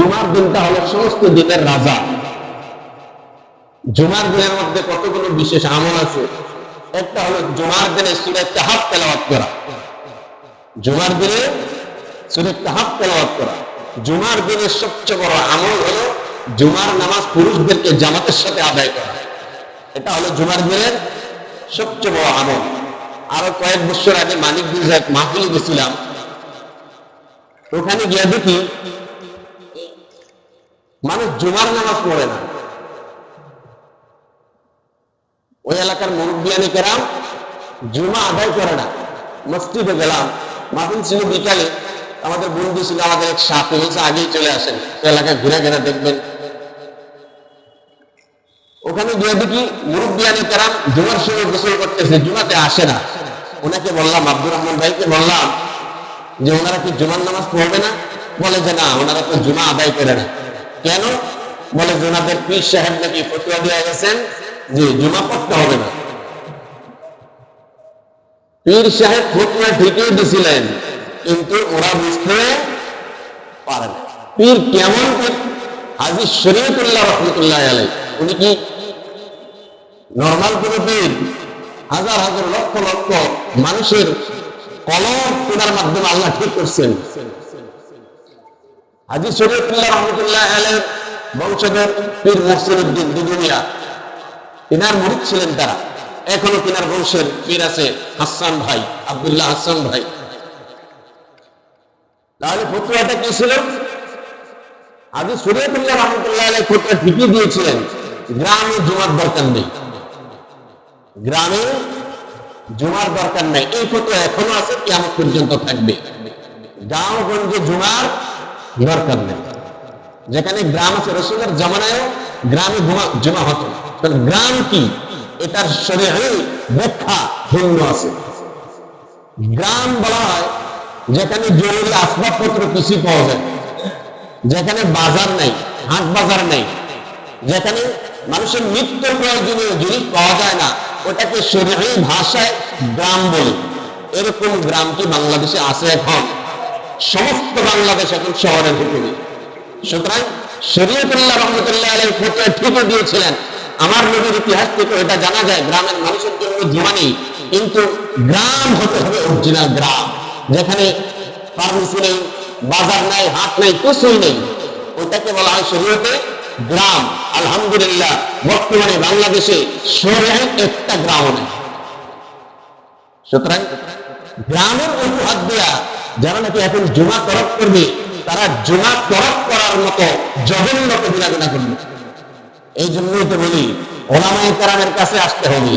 জুমার দিনটা হলো সমস্ত দিনের রাজা। জুমার দিনের মধ্যে কতগুলো বিশেষ আমল আছে? একটা হলো জুমার দিনে সুরে তাহাব তেলাওয়াত করা। জুমার দিনে সুরে তাহাব তেলাওয়াত করা। জুমার দিনের সবচেয়ে বড় আমল হলো জুমার নামাজ পুরুষদেরকে জামাতের সাথে আদায় করা। এটা হলো জুমার দিনের সবচেয়ে বড় আমল। আরও কয়েক বছর আগে মানিক এক মাহফিলে গেছিলাম। ওখানে গিয়ে দেখি মানুষ জুমার নামাজ পড়ে না। ওই এলাকার মুরব্বিয়ানি কেরাম জুমা আদায় করে না। মসজিদে গেলাম। মাহফিল ছিল বিকালে। আমাদের বন্ধু ছিল, আমাদের এক সাথে বলছে আগেই চলে আসেন। এলাকায় ঘুরে ঘুরে দেখবেন। ওখানে গিয়ে দেখি মুরব্বিয়ানি কেরাম জুমার সময় গোসল করতেছে, জুমাতে আসে না। ওনাকে বললাম, আব্দুর রহমান ভাইকে বললাম যে, ওনারা কি জুমার নামাজ পড়বে না? বলে যে, না, ওনারা তো জুমা আদায় করে না। কেন? বলে যে ওনাদের পীর সাহেব নাকি ফতুয়া দেওয়া গেছেন? যে জুমা পড়তে হবে না। পীর সাহেব ফতুয়া ঠিকই দিছিলেন, কিন্তু ওরা বুঝতে পারে না। পীর কেমন হাজি শরীয়তুল্লাহ রহমতুল্লাহ আলাই উনি কি নর্মাল কোন পীর? হাজার হাজার লক্ষ লক্ষ মানুষের কলম তোনার মাধ্যমে আল্লাহ ঠিক করছেন। হাজি শরীয়তুল্লাহ রহমতুল্লাহ আলের বংশধর পীর মহসিনুদ্দিন দুদুনিয়া তিনার ছিলেন তারা। এখনও তিনার বংশের পীর আছে হাসান ভাই, আব্দুল্লাহ হাসান ভাই। তাহলে ফতুয়াটা কি ছিল? আদি সুরিয়তুল্লাহ রহমতুল্লাহ আলাই ফতুয়া ঠিকই দিয়েছিলেন। গ্রামে জুমার দরকার নেই। গ্রামে জুমার দরকার নেই। এই ফতুয়া এখনও আছে কেমন পর্যন্ত থাকবে। গ্রামগঞ্জে জুমার দরকার নেই যেখানে গ্রাম আছে, রসুলের জামানায়ও গ্রামে জুমা- হতো। তাহলে গ্রাম কি? এটার শরীরে ব্যাখ্যা ভিন্ন আছে। গ্রাম বলা হয়, যেখানে জরুরি আসবাবপত্র কিছু পাওয়া যায় যেখানে বাজার নাই, হাট বাজার নাই, যেখানে মানুষের নিত্য প্রয়োজনীয় জিনিস পাওয়া যায় না, ওটাকে শরীরী ভাষায় গ্রাম বলে। এরকম গ্রাম কি বাংলাদেশে আছে এখন? সমস্ত বাংলাদেশ এখন শহরের ভিতরে। সুতরাং শরীয়তুল্লাহ রহমতুল্লাহ আলাই ফটোয়া ঠিকই দিয়েছিলেন। আমার নবীর ইতিহাস থেকে এটা জানা যায়, গ্রামের মানুষের জন্য জুমা কিন্তু গ্রাম হতে হবে অরিজিনাল গ্রাম। যেখানে ফার্মেসি নেই, বাজার নাই, হাট নাই, কিছুই নেই। ওটাকে বলা হয় শরীয়তে গ্রাম। আলহামদুলিল্লাহ, বর্তমানে বাংলাদেশে শহরে একটা গ্রাম নেই। সুতরাং গ্রামের অজুহাত দেয়া যারা নাকি এখন জমা তরফ করবে, তারা জমা তরফ করার মতো জঘন্য কবিরা গুণা করবে। এই জন্যই তো বলি, ওলামায় কারামের কাছে আসতে হবে।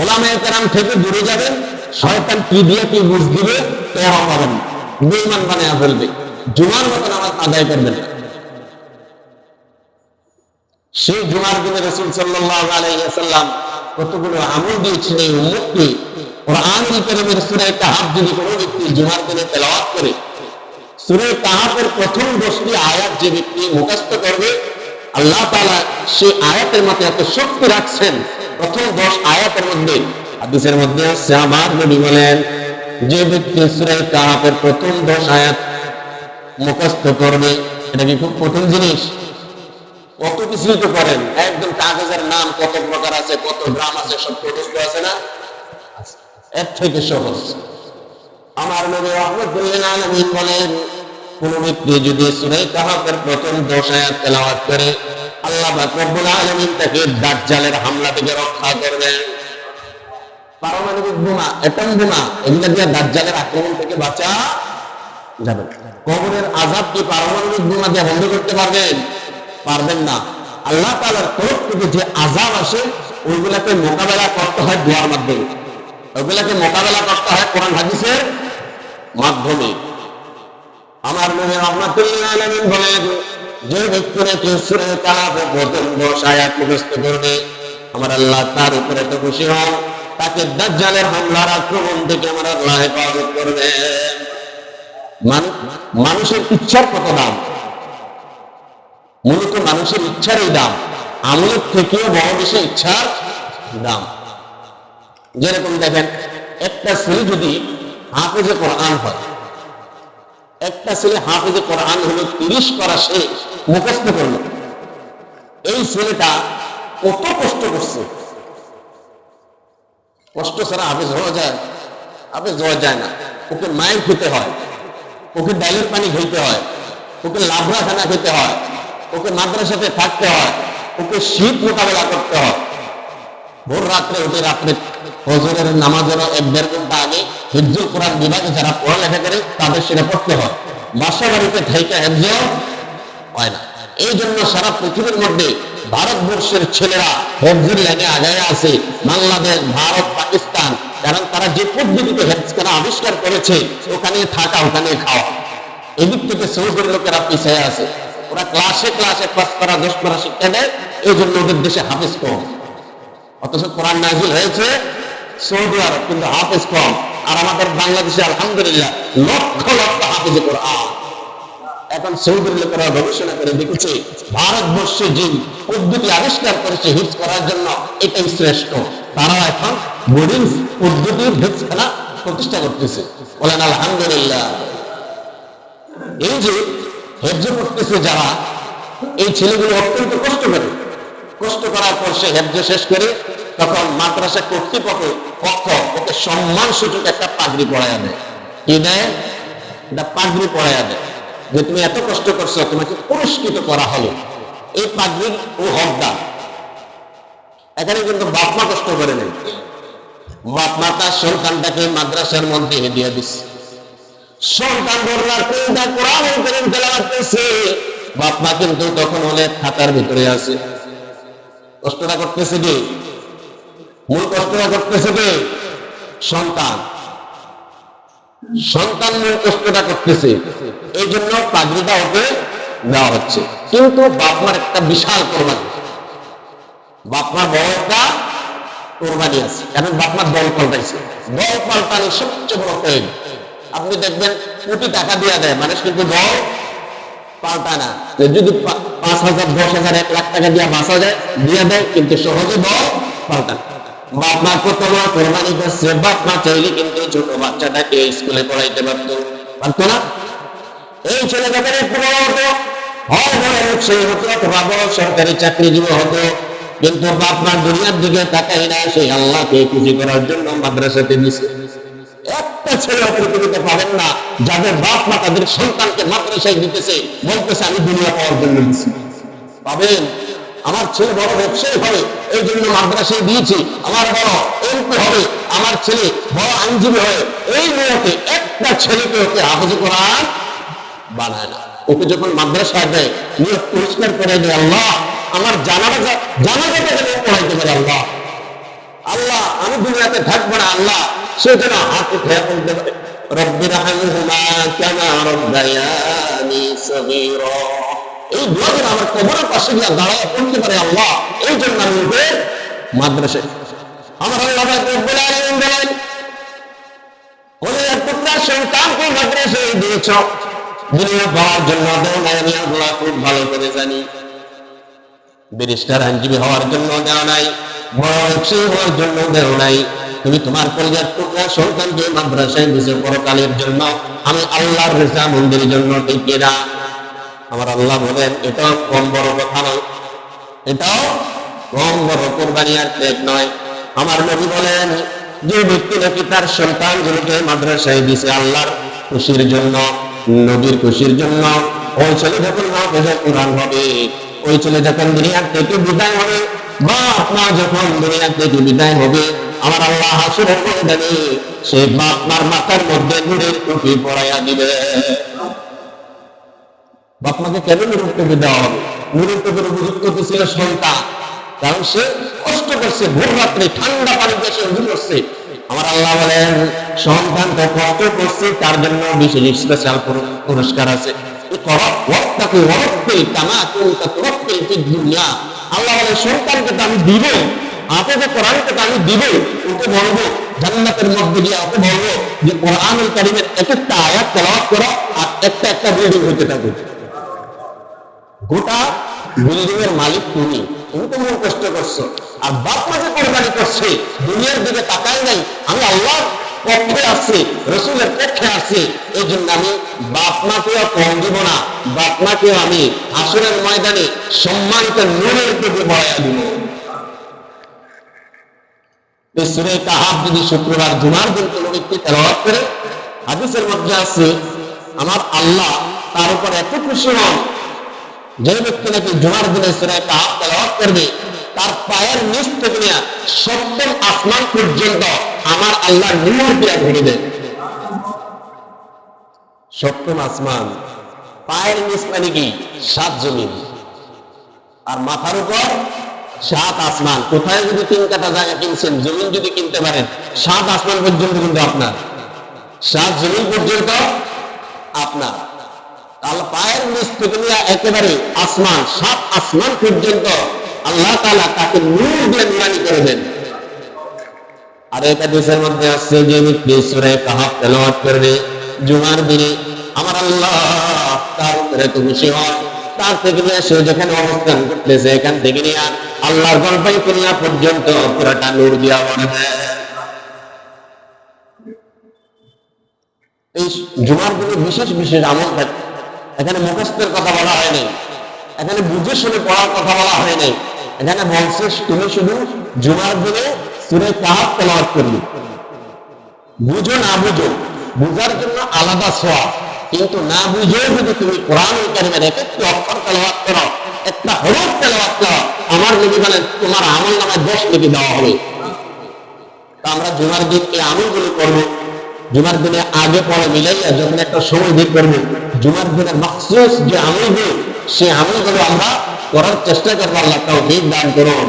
ওলামায় কারাম থেকে দূরে যাবেন শয়তান কি দিয়ে কি বুঝ দিবে তেরা পাবেন। বেইমান বানিয়ে ফেলবে। জুমার মতন আমার আদায় করবেন না। সেই জুমার দিনে রসুল সাল্লাহ আলাইসাল্লাম কতগুলো আমল দিয়েছেন এই উম্মতকে? কোরআনুল কারীমের সূরা কাহাফ যদি কোনো ব্যক্তি জুমার দিনে তেলাওয়াত করে সূরা কাহাফের প্রথম দশটি আয়াত যে ব্যক্তি মুখস্থ করবে, আল্লাহ তালা সেই আয়াতের মধ্যে এত শক্তি রাখছেন। প্রথম দশ আয়াতের মধ্যে, হাদিসের মধ্যে আছে, আমার নবী বলেন, যে ব্যক্তি সূরা কাহাফের প্রথম দশ আয়াত মুখস্থ করবে, এটা কি খুব কঠিন জিনিস? কত কিছুই তো করেন। একদম কাগজের নাম কত প্রকার আছে, কত গ্রাম আছে, সব মুখস্থ আছে না? এর থেকে সহজ। আমার নবী রহমতুল্লাহ বলেন, কোন ব্যক্তি যদি প্রথম তেলাওয়াত করে, আল্লাহ আলামিন তাকে দাজ্জালের হামলা থেকে রক্ষা পারমাণবিক বোমা এটম বোমা, এগুলা দিয়ে দাজ্জালের আক্রমণ থেকে বাঁচা যাবে কবরের আজাব কি পারমাণবিক বোমা দিয়ে বন্ধ করতে পারবেন? পারবেন না। আল্লাহ তাআলার তরফ থেকে যে আজাব আসে, ওইগুলাকে মোকাবেলা করতে হয় দোয়ার মাধ্যমে। ওইগুলাকে মোকাবেলা করতে হয় কোরআন হাদিসের মাধ্যমে। আমার রহমাতুল্লাহ বলেন, যে করবে, আমার আল্লাহ তার উপরে তো খুশি হন, তাকে দাজ্জালের হামলার আক্রমণ থেকে আমার আল্লাহ হেফাজত করবে মানুষের ইচ্ছার কত দাম? মূলত মানুষের ইচ্ছারই দাম। আমলের থেকেও বড় বেশি ইচ্ছার দাম। যেরকম দেখেন, একটা ছেলে যদি হাফেজে কোরআন হয়, একটা ছেলে হাফেজে কোরআন হলো তিরিশ করা সে মুখস্থ করল। এই ছেলেটা কত কষ্ট করছে। কষ্ট ছাড়া হাফেজ হওয়া যায়, হাফেজ হওয়া যায় না। ওকে মায়ের খেতে হয়, ওকে ডালের পানি খেতে হয়, ওকে লাভরা খানা খেতে হয় ওকে মাদ্রাসাতে থাকতে হয়, ওকে শীত মোকাবেলা করতে হয়। ভোর রাত্রে, উঠে রাত্রে হজরের নামাজের এক দেড় ঘণ্টা আগে হিজুল কোরআন বিভাগে যারা পড়ালেখা করে, তাদের সেটা পড়তে হয়। বাসা বাড়িতে থাইকা হেফজ হয় না। এই জন্য সারা পৃথিবীর মধ্যে ভারতবর্ষের ছেলেরা হেফজের লাইনে আগায় আছে। বাংলাদেশ, ভারত, পাকিস্তান, কারণ তারা যে পদ্ধতিতে হেফজ করা আবিষ্কার করেছে ওখানে থাকা ওখানে খাওয়া। এদিক থেকে সৌদির লোকেরা পিছিয়ে আছে। ওরা ক্লাসে ক্লাসে পাস করা দশ করা শিক্ষা দেয় এই জন্য ওদের দেশে হাফিজ কম। অথচ কোরআন নাজিল হয়েছে সৌদি আরব, কিন্তু হাফিজ কম। আর আমাদের বাংলাদেশে আলহামদুলিল্লাহ লক্ষ লক্ষ হাফিজ কোরআন। এখন সৌদির লোকেরা গবেষণা করে দেখেছে, ভারতবর্ষে যে পদ্ধতি আবিষ্কার করেছে হিপস করার জন্য এটাই শ্রেষ্ঠ। তারা এখন বোর্ডিং পদ্ধতির হিপস খেলা প্রতিষ্ঠা করতেছে। বলেন, আলহামদুলিল্লাহ। এই যে হেফজ করতেছে যারা, এই ছেলেগুলো অত্যন্ত কষ্ট করে। কষ্ট করার পর সে হেফজ শেষ করে, তখন মাদ্রাসা কর্তৃপক্ষ পক্ষ ওকে সম্মান সূচক একটা পাগড়ি পড়াইয়া দেয়। কি দেয়? একটা পাগড়ি পড়াইয়া দেয় যে, তুমি এত কষ্ট করছ, তোমাকে পুরস্কৃত করা হলো। এই পাগড়ির ও হকদার। এখানে কিন্তু বাপ মা কষ্ট করে নেই। বাপ মা তার সন্তানটাকে মাদ্রাসার মধ্যে হেদিয়া দিচ্ছে। সন্তান মা কিন্তু কষ্টটা করতেছে এই জন্য পাগড়িটা ওকে দেওয়া হচ্ছে। কিন্তু বাপমার একটা বিশাল কোরবানি। বাপমার বড় একটা কোরবানি আছে। বাপমার দল পাল্টাইছে। দল পাল্টানোর সবচেয়ে বড় আপনি দেখবেন কোটি টাকা দিয়ে দেয় মানুষ কিন্তু দল পাল্টায় না। যদি পাঁচ হাজার, দশ হাজার, এক লাখ টাকা দিয়ে বাঁচা যায়, দিয়ে দেয়, কিন্তু সহজে দল পাল্টায় বাপ মা মা কোরবানি করছে বাপ মা চাইলে কিন্তু ছোট বাচ্চাটাকে স্কুলে পড়াইতে পারতো পারতো না। এই ছেলে যখন একটু বড় হতো হয় বড় হচ্ছে হতো অথবা বড় সরকারি চাকরিজীবী হতো, কিন্তু বাপ মা দুনিয়ার দিকে তাকাই না, সেই আল্লাহকে খুশি করার জন্য মাদ্রাসাতে দিছে একটা ছেলে পৃথিবীতে পাবেন না, যাদের বাপ মা তাদের সন্তানকে মাদ্রাসায় দিতেছে, বলতেছে, আমি দুনিয়া পাওয়ার জন্য দিচ্ছি পাবেন আমার ছেলে বড় ব্যবসায়ী হবে, এই জন্য মাদ্রাসায় দিয়েছি। আমার বড় এমপি হবে, আমার ছেলে বড় আইনজীবী হবে। এই নিয়তে একটা ছেলেকে ওকে হাফজ করার বানায় না। ওকে যখন মাদ্রাসায় দেয়, নিয়োগ পরিষ্কার করে দেয় আল্লাহ। আমার জানাটা জানাজাটা যেন পড়াইতে পারে আল্লাহ। আল্লাহ, আমি দুনিয়াতে থাকব না, আল্লাহ। সে যেন হাতে বলতে পারে রব্বির হামহুমা কামা রব্বায়ানি সগীরা। এই দোয়া যেন আমার কবরের পাশে গিয়ে দাঁড়ায় পড়তে পারে আল্লাহ, এই জন্য আমি ওকে মাদ্রাসায় আমার আল্লাহ রব্বুল আলামিন বলেন, ওরে টুকরা সন্তানকে মাদ্রাসায় দিয়েছ, দুনিয়া পাওয়ার জন্য দেও নাই, আমি আল্লাহ খুব ভালো করে আইনজীবী হওয়ার জন্য দেওয়া নাই বড় হওয়ার জন্য দেও নাই। তুমি তোমার পরিবার টুকরা সন্তানকে মাদ্রাসায় দিছে পরকালের জন্য। আমি আল্লাহর রেজা মন্দিরের জন্য টিকে না আমার আল্লাহ বলেন, এটাও কম বড় কথা নয়। এটাও কম বড় কোরবানি আর ত্যাগ নয়। আমার নবী বলেন, যে ব্যক্তি নাকি তার সন্তানগুলোকে মাদ্রাসায় দিছে আল্লাহর খুশির জন্য, নবীর খুশির জন্য, ওই ছেলে যখন মাদ্রাসা কোরআন হবে, ওই ছেলে যখন দুনিয়ার থেকে বিদায় হবে বা আপনার যখন দুনিয়ার থেকে বিদায় হবে আমার আল্লাহ হাসুরের ময়দানে সেই বাপ মার মাথার মধ্যে নূরের টুপি পরাইয়া দিবে। বাপমাকে কেন নিরুক্তকে দেওয়া হবে? নিরুক্তকের উপযুক্ত তো ছিল সন্তান। কারণ সে কষ্ট করছে, ভোর রাত্রে ঠান্ডা পানিতে সে উজু করছে। আমার আল্লাহ বলেন সন্তানটা কষ্ট করছে, তার জন্য বিশেষ স্পেশাল পুরস্কার আছে। ওয়াক্তাকে ওয়াক্তে কামা কুনতা তুরাক্কিল ফিদ দুনিয়া আল্লাহ বলে সন্তানকে তো আমি দিব আপনাকে কোরআনকে তো আমি ওকে বলব, জান্নাতের মধ্যে গিয়ে ওকে বলব যে কারিমের এক একটা আয়াত করো আর একটা একটা বিল্ডিং থাকুক। গোটা বিল্ডিং এর মালিক তুমি। তুমি তো মন কষ্ট করছ। আর বাপ মাকে কোরবানি করছে, দুনিয়ার দিকে নাই। আমি আল্লাহ পক্ষে রসুলের পক্ষে এই জন্য আমি বাপ মাকেও কম দিব না, বাপ মাকেও আমি আসরের ময়দানে সম্মানিত নূরের দিকে বড়াইয়া দিব। এই সুরে কাহাব যদি শুক্রবার জুমার দিন কোনো ব্যক্তি তেলাওয়াত করে, হাদিসের মধ্যে আছে, আমার আল্লাহ তার উপর এত খুশি হন, যে ব্যক্তি নাকি জুমার দিনে সুরে কাহাব তেলাওয়াত করবে, তার পায়ের নিচ থেকে নিয়ে সপ্তম আসমান পর্যন্ত আমার আল্লাহ নূর দিয়া ভরে দেন। সপ্তম আসমান, পায়ের নিচ মানে কি? সাত জমিন। আর মাথার উপর সাত আসমান। কোথায় যদি তিন কাটা জায়গা কিনছেন, জমিন যদি কিনতে পারেন, সাত আসমান পর্যন্ত কিন্তু আপনার। সাত জমিন পর্যন্ত আপনার। তার তার থেকে নিয়ে সে যেখানে অবস্থান করতেছে, এখান থেকে নিয়ে আল্লাহর গল্পাই করিয়া পর্যন্ত পুরাটা নূর দিয়া বানাবে এই জুমার দিনে বিশেষ বিশেষ আমল থাকে। এখানে মুখস্থের কথা বলা হয়নি এখানে বুঝে শুনে পড়ার কথা বলা হয়নি এখানে বলছে তুমি শুধু জুমার দিনে সুরে বুঝো না বুঝো, বুঝার জন্য আলাদা সোয়াব। কিন্তু না বুঝেও যদি তুমি কোরআন কারিমের অক্ষর তেলাওয়াত করো একটা হরফ তেলাওয়াত আমার নবী বলেন, তোমার আমল নামায় দশ লিখে দেওয়া হবে। আমরা জুমার দিন এই আমলগুলো করব। জুমার দিনে আগে পরে মিলাইয়া যখন একটা সময় বের করব, জুমার দিনে মাকসুস যে আমলগুলো সেই আমলগুলো আমরা করার চেষ্টা করব, আল্লাহ তাও দিন দান করুন।